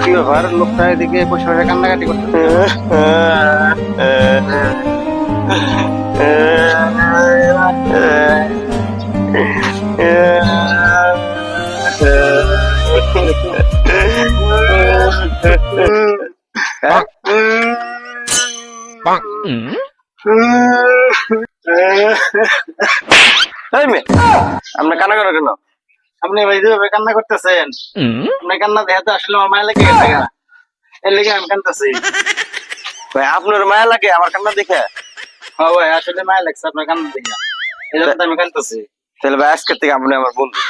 কি ব্যাপার লোকটা এদিকে বসে বসে কান্নাকাটি করতে এই মেয়ে আমরা কানা করো কেন? আপনি ভাই কান্না করতেছেন আপনি কান্না দেখাতে আসলে আমার মায়া লেগে। এর লেগে আমি কান্দতেছি ভাই আপনার মায়া লাগে আমার কান্না দেখে? হ্যাঁ ভাই আসলে মায়া লাগছে আপনার কান্না দেখে। এই জন্য আমি কান্দতেছি তাহলে ভাই আজকের থেকে আপনি আমার বন্ধু।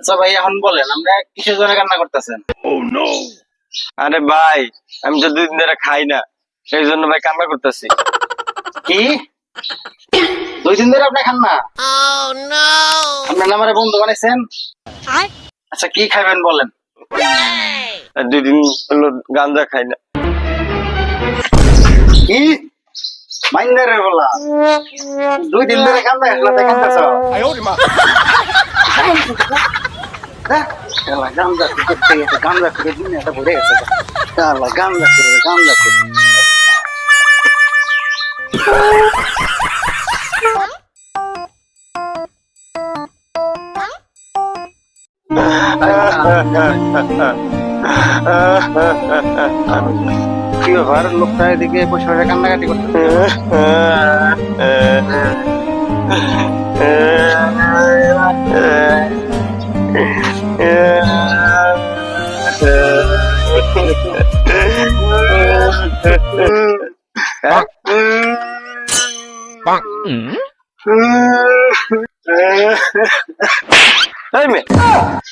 আচ্ছা ভাই এখন বলেন আপনি কিসের জন্য কান্না করতেছেন? আরে ভাই আমি তো দুই দিন ধরে খাই না সেই জন্য ভাই কান্না করতেছি। কি? দুই দিন ধরে আপনি খান না? আপনার নামারে বন্ধু বানাইছেন? আচ্ছা কি খাইবেন বলেন? দুই দিন হলো গাঞ্জা খাই না। কি? মাইন্দারে বলা। দুই দিন ধরে কান্দা খাইলা দেখেন তো গান্দা করতে গেছে গান্দা করে দুনিয়াটা ভরে গেছে। গান্দা করে গান্দা করে কি ব্যাপার লোকটা এদিকে বসে বসে কান্নাকাটি করতে এই মেয়ে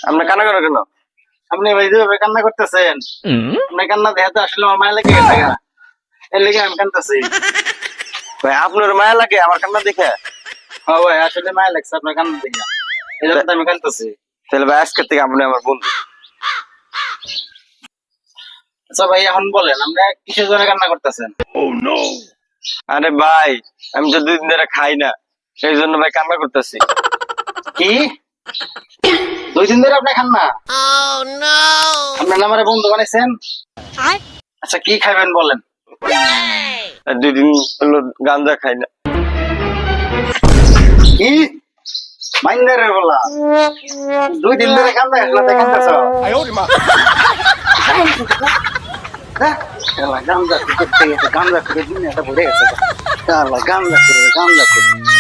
আমরা কানা করো কেন? আপনি ভাই যেভাবে কান্না করতেছেন? আপনি কান্না দেখাতে আসলে আমার মায়া লেগে। এর লেগে আমি কান্দতেছি ভাই আপনার মায়া লাগে আমার কান্না দেখে? হ্যাঁ ভাই আসলে মায়া লাগছে আপনার কান্না দেখে। এই জন্য আমি কান্দতেছি তাহলে ভাই আজকের থেকে আপনি আমার বন্ধু। আচ্ছা ভাই এখন বলেন আপনি কিসের জন্য কান্না করতেছেন? আরে ভাই আমি তো দুই দিন ধরে খাই না। সেই জন্য ভাই কান্না করতেছি। কি? দুই দিন ধরে আপনি খান না? আপনার নামারে বন্ধু বানাইছেন? আচ্ছা কি খাইবেন বলেন? দুই দিন হলো গাঞ্জা খাই না। কি? মাইন্দারে বলা। দুই দিন ধরে কান্দা খাইলা দেখেন তো গান্দা গেছে গান্দা করে দুনিয়াটা ভরে গেছে গান্দা করে গান্দা করে